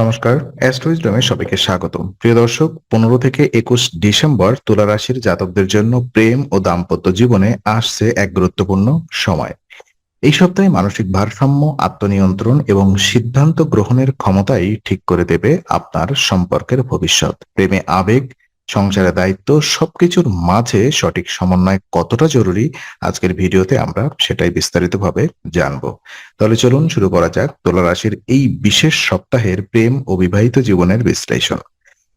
নমস্কার, অ্যাস্ট্রোইজডমে সবাইকে স্বাগত প্রিয় দর্শক, পনেরো থেকে একুশ ডিসেম্বর তুলা রাশির জাতকদের জন্য প্রেম ও দাম্পত্য জীবনে আসছে এক গুরুত্বপূর্ণ সময়। এই সপ্তাহে মানসিক ভারসাম্য, আত্মনিয়ন্ত্রণ এবং সিদ্ধান্ত গ্রহণের ক্ষমতাই ঠিক করে দেবে আপনার সম্পর্কের ভবিষ্যৎ। প্রেমে আবেগ সংসারের দায়িত্ব সবকিছুর মাঝে সঠিক সমন্বয় কতটা জরুরি আজকের ভিডিওতে আমরা সেটাই বিস্তারিতভাবে জানব। তাহলে চলুন শুরু করা যাক তুলা রাশির এই বিশেষ সপ্তাহের প্রেম ও বিবাহিত জীবনের বিশ্লেষণ।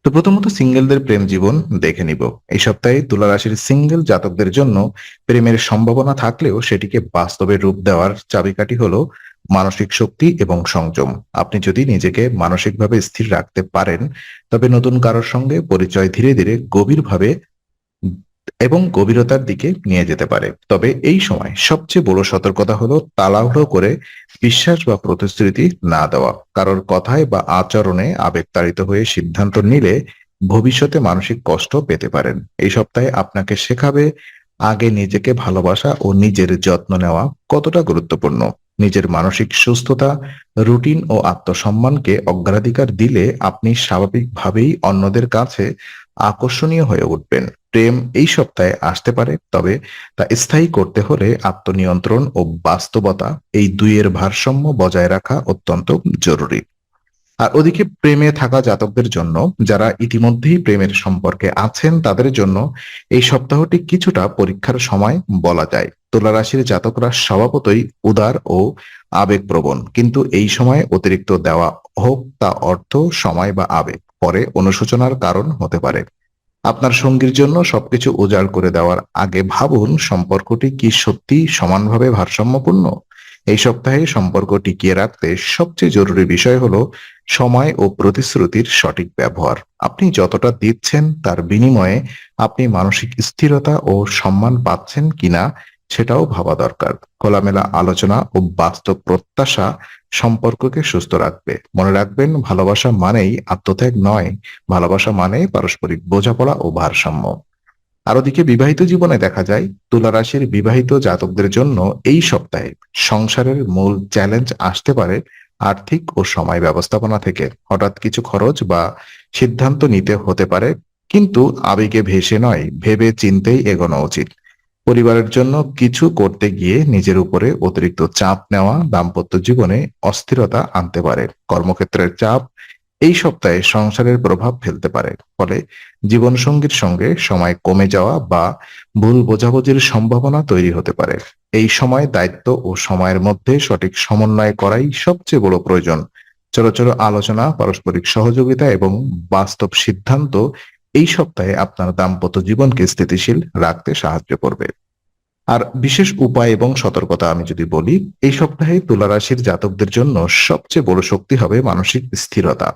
তো প্রথমত সিঙ্গেলদের প্রেম জীবন দেখে নিব। এই সপ্তাহে তুলা রাশির সিঙ্গেল জাতকদের জন্য প্রেমের সম্ভাবনা থাকলেও সেটিকে বাস্তবে রূপ দেওয়ার চাবিকাঠি হলো মানসিক শক্তি এবং সংযম। আপনি যদি নিজেকে মানসিকভাবে স্থির রাখতে পারেন, তবে নতুন কারোর সঙ্গে পরিচয় ধীরে ধীরে গভীরভাবে এবং গভীরতার দিকে নিয়ে যেতে পারে। তবে এই সময় সবচেয়ে বড় সতর্কতা হলো তাড়াহুড়ো করে বিশ্বাস বা প্রতিশ্রুতি না দেওয়া। কারোর কথায় বা আচরণে আবেগতাড়িত হয়ে সিদ্ধান্ত নিলে ভবিষ্যতে মানসিক কষ্ট পেতে পারেন। এই সপ্তাহে আপনাকে শেখাবে আগে নিজেকে ভালোবাসা ও নিজের যত্ন নেওয়া কতটা গুরুত্বপূর্ণ। নিজের মানসিক সুস্থতা, রুটিন ও আত্মসম্মানকে অগ্রাধিকার দিলে আপনি স্বাভাবিকভাবেই অন্যদের কাছে আকর্ষণীয় হয়ে উঠবেন। প্রেম এই সপ্তাহে আসতে পারে, তবে তা স্থায়ী করতে হলে আত্মনিয়ন্ত্রণ ও বাস্তবতা এই দুইয়ের ভারসাম্য বজায় রাখা অত্যন্ত জরুরি। আর ওদিকে প্রেমে থাকা জাতকদের জন্য যারা ইতিমধ্যেই প্রেমের সম্পর্কে আছেন, তাদের জন্য এই সপ্তাহটি কিছুটা পরীক্ষার সময় বলা যায়। তুলা রাশির জাতকরা স্বভাবতই উদার ও আবেগপ্রবণ। কিন্তু এই সময় অতিরিক্ত দেওয়া হোক, তা অর্থ, সময় বা আবেগ পরে অনুশোচনার কারণ হতে পারে। আপনার সঙ্গীর জন্য সবকিছু উজাড় করে দেওয়ার আগে ভাবুন, সম্পর্কটি কি সত্যি সমানভাবে ভারসাম্যপূর্ণ? এই সপ্তাহে সম্পর্ক টিকিয়ে রাখতে সবচেয়ে জরুরি বিষয় হলো সময় ও প্রতিশ্রুতির সঠিক ব্যবহার। আপনি যতটা দিচ্ছেন তার বিনিময়ে আপনি মানসিক স্থিরতা ও সম্মান পাচ্ছেন কিনা সেটাও ভাবা দরকার। খোলামেলা আলোচনা ও বাস্তব প্রত্যাশা সম্পর্ককে সুস্থ রাখবে। মনে রাখবেন, ভালোবাসা মানেই আত্মত্যাগ নয়। ভালোবাসা মানে পারস্পরিক বোঝাপড়া ও ভারসাম্য। আর ওদিকে বিবাহিত জীবনে দেখা যায় তুলা রাশির বিবাহিত জাতকদের জন্য এই সপ্তাহে সংসারের মূল চ্যালেঞ্জ আসতে পারে আর্থিক ও সময় ব্যবস্থাপনা থেকে। হঠাৎ কিছু খরচ বা সিদ্ধান্ত নিতে হতে পারে, কিন্তু আবেগে ভেসে নয়, ভেবে চিন্তেই এগোনো উচিত। পরিবারের জন্য কিছু করতে গিয়ে নিজের উপরে অতিরিক্ত চাপ নেওয়া দাম্পত্য জীবনে অস্থিরতা আনতে পারে। কর্মক্ষেত্রের চাপ এই সপ্তাহে সংসারের প্রভাব ফেলতে পারে, ফলে জীবনসঙ্গীর সঙ্গে সময় কমে যাওয়া বা ভুল বোঝাবুঝির সম্ভাবনা তৈরি হতে পারে। এই সময় দায়িত্ব ও সময়ের মধ্যে সঠিক সমন্বয় করাই সবচেয়ে বড় প্রয়োজন। ছোট আলোচনা, পারস্পরিক সহযোগিতা এবং বাস্তব সিদ্ধান্ত এই সপ্তাহে আপনার দাম্পত্য জীবনকে স্থিতিশীল রাখতে সাহায্য করবে। আর বিশেষ উপায় এবং সতর্কতা আমি যদি বলি, এই সপ্তাহে তুলা রাশির জাতকদের জন্য সবচেয়ে বড় শক্তি হবে মানসিক স্থিরতা।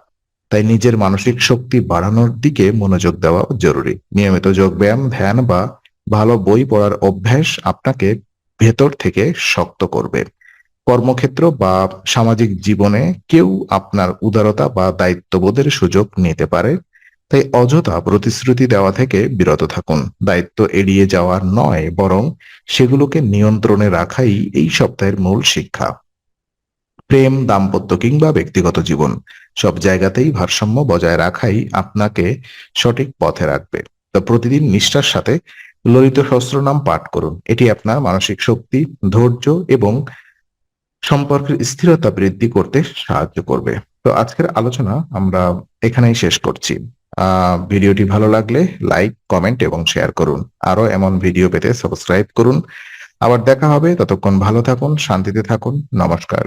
তাই নিজের মানসিক শক্তি বাড়ানোর দিকে মনোযোগ দেওয়া জরুরি। নিয়মিত যোগব্যায়াম, ধ্যান বা ভালো বই পড়ার অভ্যাস আপনাকে ভেতর থেকে শক্ত করবে। কর্মক্ষেত্র বা সামাজিক জীবনে কেউ আপনার উদারতা বা দায়িত্ববোধের সুযোগ নিতে পারে। তাই অযথা প্রতিশ্রুতি দেওয়া থেকে বিরত থাকুন। দায়িত্ব এড়িয়ে যাওয়ার নয়, বরং সেগুলোকে নিয়ন্ত্রণে রাখাই এই সপ্তাহের মূল শিক্ষা। প্রেম, দাম্পত্য কিংবা ব্যক্তিগত জীবন, সব জায়গাতেই ভারসাম্য বজায় রাখাই আপনাকে সঠিক পথে রাখবে। তো প্রতিদিন নিষ্ঠার সাথে ললিত নাম পাঠ করুন। এটি আপনার মানসিক শক্তি, ধৈর্য এবং সম্পর্কের স্থিরতা বৃদ্ধি করতে সাহায্য করবে। তো আজকের আলোচনা আমরা এখানেই শেষ করছি। ভিডিওটি ভালো লাগলে লাইক, কমেন্ট এবং শেয়ার করুন। আরও এমন ভিডিও পেতে সাবস্ক্রাইব করুন। আবার দেখা হবে। ততক্ষণ ভালো থাকুন, শান্তিতে থাকুন। নমস্কার।